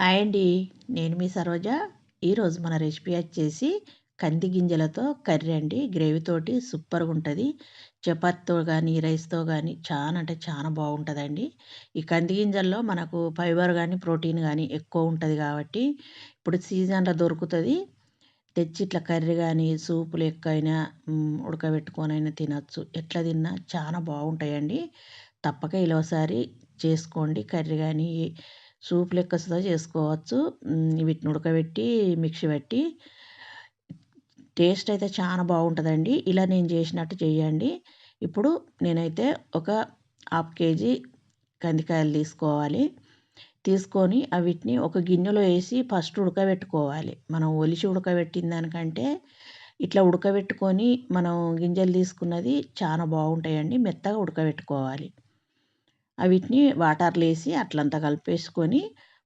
Hi అండి నేను మీ సరోజ ఈరోజు మన రెసిపీ వచ్చేసి కంది గింజలతో కర్రీ అండి. గ్రేవీతోటి సూపర్గా ఉంటుంది. చపాతీతో కానీ రైస్తో కానీ చాలా అంటే చాలా బాగుంటుందండి. ఈ కంది గింజల్లో మనకు ఫైబర్ కానీ ప్రోటీన్ కానీ ఎక్కువ ఉంటుంది కాబట్టి ఇప్పుడు సీజన్లో దొరుకుతుంది. తెచ్చి ఇట్లా కర్రీ కానీ సూపులు ఎక్కువైనా ఉడకబెట్టుకొనైనా తినచ్చు. ఎట్లా తిన్నా చాలా బాగుంటాయండి. తప్పక ఇలాసారి చేసుకోండి కర్రీ కానీ సూప్ లెక్క సుధా చేసుకోవచ్చు. వీటిని ఉడకబెట్టి మిక్సీ పెట్టి. టేస్ట్ అయితే చాలా బాగుంటుందండి. ఇలా నేను చేసినట్టు చేయండి. ఇప్పుడు నేనైతే ఒక హాఫ్ కేజీ కందికాయలు తీసుకోవాలి. తీసుకొని అవిటిని ఒక గిన్నెలో వేసి ఫస్ట్ ఉడకబెట్టుకోవాలి. మనం ఒలిచి ఉడకబెట్టిన దానికంటే ఇట్లా ఉడకబెట్టుకొని మనం గింజలు తీసుకున్నది చాలా బాగుంటాయండి. మెత్తగా ఉడకబెట్టుకోవాలి. వీటిని వాటర్లో వేసి అట్లంతా కలిపేసుకొని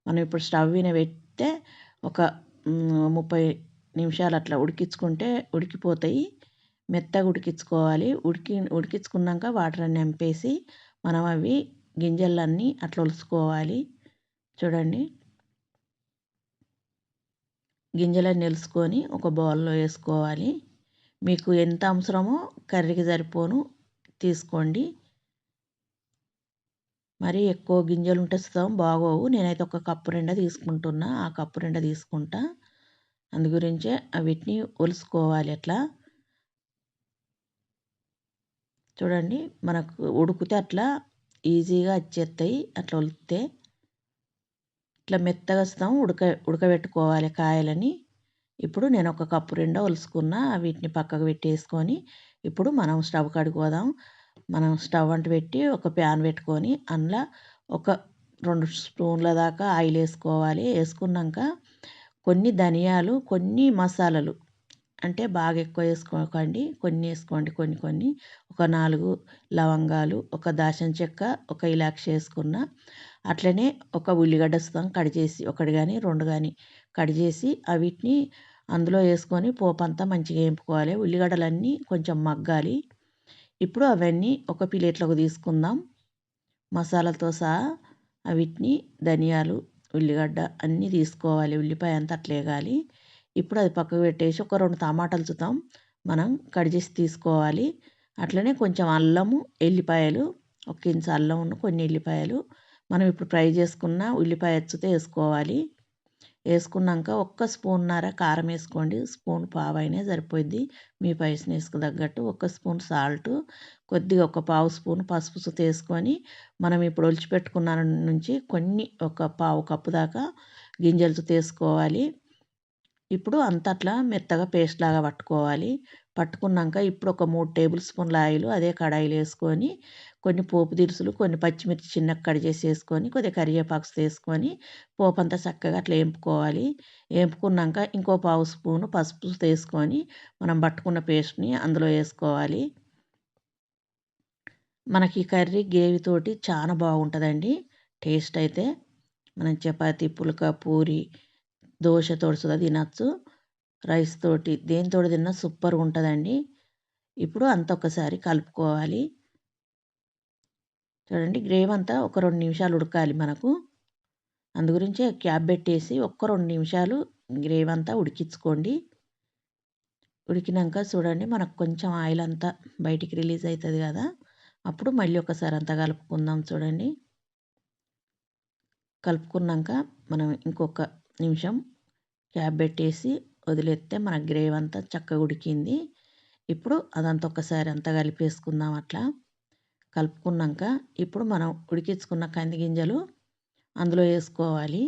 మనం ఇప్పుడు స్టవ్ మీద పెడితే ఒక ముప్పై నిమిషాలు అట్లా ఉడికించుకుంటే ఉడికిపోతాయి. మెత్తగా ఉడికించుకోవాలి. ఉడికి ఉడికించుకున్నాక వాటర్ అన్ని నింపేసి మనం అవి గింజలన్నీ అట్లా ఒలుసుకోవాలి. చూడండి. గింజలన్నీ నిలుసుకొని ఒక బౌల్లో వేసుకోవాలి. మీకు ఎంత అవసరమో కర్రీకి సరిపోను. తీసుకోండి. మరి ఎక్కువ గింజలు ఉంటే సుతం బాగోవు. నేనైతే ఒక కప్పు నిండా తీసుకుంటున్నా. ఆ కప్పు నిండా తీసుకుంటా. అందు గురించే వీటిని ఒలుసుకోవాలి అట్లా. చూడండి మనకు ఉడికితే అట్లా ఈజీగా వచ్చేస్తాయి అట్లా ఒలితే ఇట్లా మెత్తగా వస్తాం ఉడక ఉడకబెట్టుకోవాలి కాయలని. ఇప్పుడు నేను ఒక కప్పు రెండో ఒలుసుకున్న. వీటిని పక్కకు పెట్టేసుకొని ఇప్పుడు మనం స్టవ్ కడుక్కోదాం. మనం స్టవ్ అంటు పెట్టి ఒక ప్యాన్ పెట్టుకొని అందులో ఒక రెండు స్పూన్ల దాకా ఆయిల్ వేసుకోవాలి. వేసుకున్నాక కొన్ని ధనియాలు కొన్ని మసాలాలు అంటే బాగా ఎక్కువ వేసుకోకండి. కొన్ని వేసుకోండి కొన్ని కొన్ని. ఒక నాలుగు లవంగాలు ఒక దాచిన చెక్క ఒక ఇలాక్ష వేసుకున్న అట్లనే ఒక ఉల్లిగడ్డ స్థం కట్ చేసి ఒకటి కానీ రెండు కానీ కట్ చేసి వీటిని అందులో వేసుకొని పోపు అంతా మంచిగా వేపుకోవాలి. ఉల్లిగడ్డలన్నీ కొంచెం మగ్గాలి. ఇప్పుడు అవన్నీ ఒక ప్లేట్లోకి తీసుకుందాం. మసాలాతో సహా వీటిని ధనియాలు ఉల్లిగడ్డ అన్నీ తీసుకోవాలి. ఉల్లిపాయ అంతా అట్లా వేగాలి ఇప్పుడు అది పక్కకు పెట్టేసి ఒక రెండు టమాటాలు చూద్దాం. మనం కట్ చేసి తీసుకోవాలి. అట్లనే కొంచెం అల్లము ఎల్లిపాయలు ఒక ఇంచు అల్లం కొన్ని ఎల్లిపాయలు మనం ఇప్పుడు ఫ్రై చేసుకున్న ఉల్లిపాయ ఎచ్చుతో వేసుకోవాలి. వేసుకున్నాక ఒక్క స్పూన్నర కారం వేసుకోండి. స్పూన్ పావైనా సరిపోద్ది మీ పైసని తగ్గట్టు ఒక స్పూన్ సాల్ట్ కొద్దిగా ఒక పావు స్పూన్ పసుపు తీసుకొని మనం ఇప్పుడు ఒలిచిపెట్టుకున్న నుంచి కొన్ని ఒక పావు కప్పు దాకా గింజలు తీసుకోవాలి. ఇప్పుడు అంత అట్లా మెత్తగా పేస్ట్ లాగా పట్టుకోవాలి. పట్టుకున్నాక ఇప్పుడు ఒక మూడు టేబుల్ స్పూన్ల ఆయిల్ అదే కడాయిలు వేసుకొని కొన్ని పోపు దినుసులు కొన్ని పచ్చిమిర్చి చిన్నగా కట్ చేసి వేసుకొని కొద్దిగా కరివేపాకు వేసుకొని పోపు అంతా చక్కగా అట్లా వేపుకోవాలి వేపుకున్నాక ఇంకో పావు స్పూను పసుపు వేసుకొని మనం పట్టుకున్న పేస్ట్ని అందులో వేసుకోవాలి. మనకి కర్రీ గ్రేవీతోటి చాలా బాగుంటుందండి. టేస్ట్ అయితే మనం చపాతీ పులక పూరి దోశ సుధా తినచ్చు. రైస్ తోటి దేనితో తిన్నా సూపర్గా ఉంటుందండి ఇప్పుడు అంత ఒకసారి కలుపుకోవాలి. చూడండి గ్రేవ్ అంతా ఒక రెండు నిమిషాలు ఉడకాలి మనకు. అందు గురించే క్యాప్ పెట్టేసి ఒక్క రెండు నిమిషాలు గ్రేవ్ అంతా ఉడికించుకోండి. ఉడికినాక చూడండి మనకు కొంచెం ఆయిల్ అంతా బయటికి రిలీజ్ అవుతుంది కదా. అప్పుడు మళ్ళీ ఒకసారి అంతా కలుపుకుందాం చూడండి. కలుపుకున్నాక మనం ఇంకొక నిమిషం క్యాప్ పెట్టేసి వదిలేస్తే మన గ్రేవ్ అంతా చక్కగా ఉడికింది. ఇప్పుడు అదంతా ఒకసారి అంతా కలిపేసుకుందాం అట్లా. కలుపుకున్నాక ఇప్పుడు మనం ఉడికించుకున్న కంది గింజలు అందులో వేసుకోవాలి.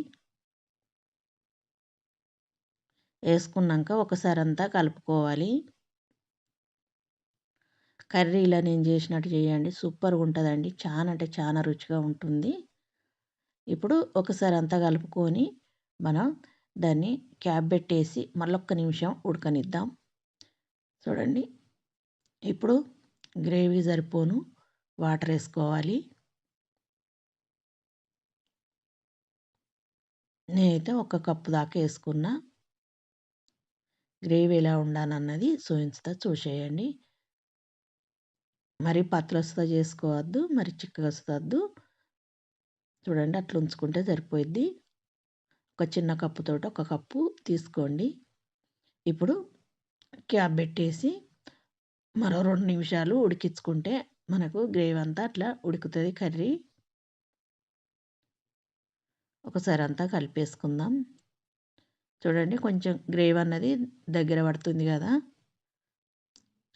వేసుకున్నాక ఒకసారి అంతా కలుపుకోవాలి. కర్రీ ఇలా నేను చేసినట్టు చేయండి. సూపర్గా ఉంటుందండి. చాలా అంటే చాలా రుచిగా ఉంటుంది. ఇప్పుడు ఒకసారి అంతా కలుపుకొని మనం దాన్ని క్యాప్ పెట్టేసి మళ్ళొక్క నిమిషం ఉడకనిద్దాం. చూడండి. ఇప్పుడు గ్రేవీ సరిపోను. వాటర్ వేసుకోవాలి. నేనైతే ఒక కప్పు దాకా వేసుకున్నా. గ్రేవీ ఎలా ఉండాలన్నది చూపించుతా చూసేయండి. మరి పత్రస్తా చేసుకోవద్దు మరి చిక్కగా వస్తద్దు. చూడండి అట్లా ఉంచుకుంటే సరిపోయిద్ది. ఒక చిన్న కప్పుతోటి ఒక కప్పు తీసుకోండి. ఇప్పుడు క్యాప్ పెట్టేసి మరో రెండు నిమిషాలు ఉడికించుకుంటే మనకు గ్రేవీ అంతా అట్లా ఉడుకుతుంది కర్రీ. ఒకసారి అంతా కలిపేసుకుందాం. చూడండి కొంచెం గ్రేవీ అన్నది దగ్గర పడుతుంది కదా.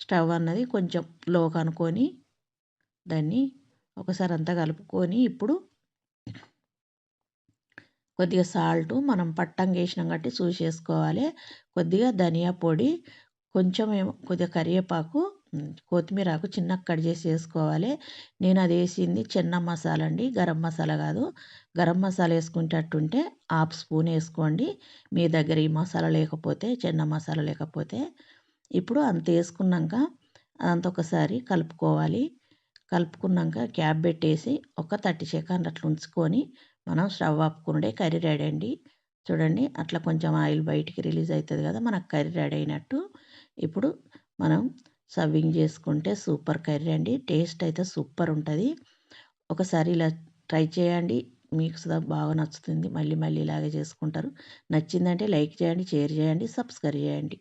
స్టవ్ అన్నది కొంచెం లో కనుక్కొని దాన్ని ఒకసారి అంతా కలుపుకొని ఇప్పుడు కొద్దిగా సాల్ట్ మనం పట్టంగా వేసినాం కాబట్టి చూసేసుకోవాలి. కొద్దిగా ధనియా పొడి కొంచెం ఏమో కొద్దిగా కరివేపాకు కొత్తిమీర ఆకు చిన్న కట్ చేసి వేసుకోవాలి. నేను అది వేసింది చిన్న మసాలా అండి గరం మసాలా కాదు. గరం మసాలా వేసుకునేటట్టుంటే హాఫ్ స్పూన్ వేసుకోండి. మీ దగ్గర ఈ మసాలా లేకపోతే చిన్న మసాలా లేకపోతే. ఇప్పుడు అంత వేసుకున్నాక అదంతా ఒకసారి కలుపుకోవాలి. కలుపుకున్నాక క్యాప్ పెట్టేసి ఒక థర్టీ సెకండ్ అట్లా ఉంచుకొని మనం స్టవ్ ఆపుకుండే కర్రీ రెడీ అండి. చూడండి అట్లా కొంచెం ఆయిల్ బయటికి రిలీజ్ అవుతుంది కదా మనకు కర్రీ రెడీ అయినట్టు. ఇప్పుడు మనం సర్వింగ్ చేసుకుంటే సూపర్ కర్రీ అండి. టేస్ట్ అయితే సూపర్ ఉంటుంది. ఒకసారి ఇలా ట్రై చేయండి. మీకు సుధా బాగా నచ్చుతుంది. మళ్ళీ మళ్ళీ ఇలాగే చేసుకుంటారు. నచ్చిందంటే లైక్ చేయండి షేర్ చేయండి సబ్స్క్రైబ్ చేయండి.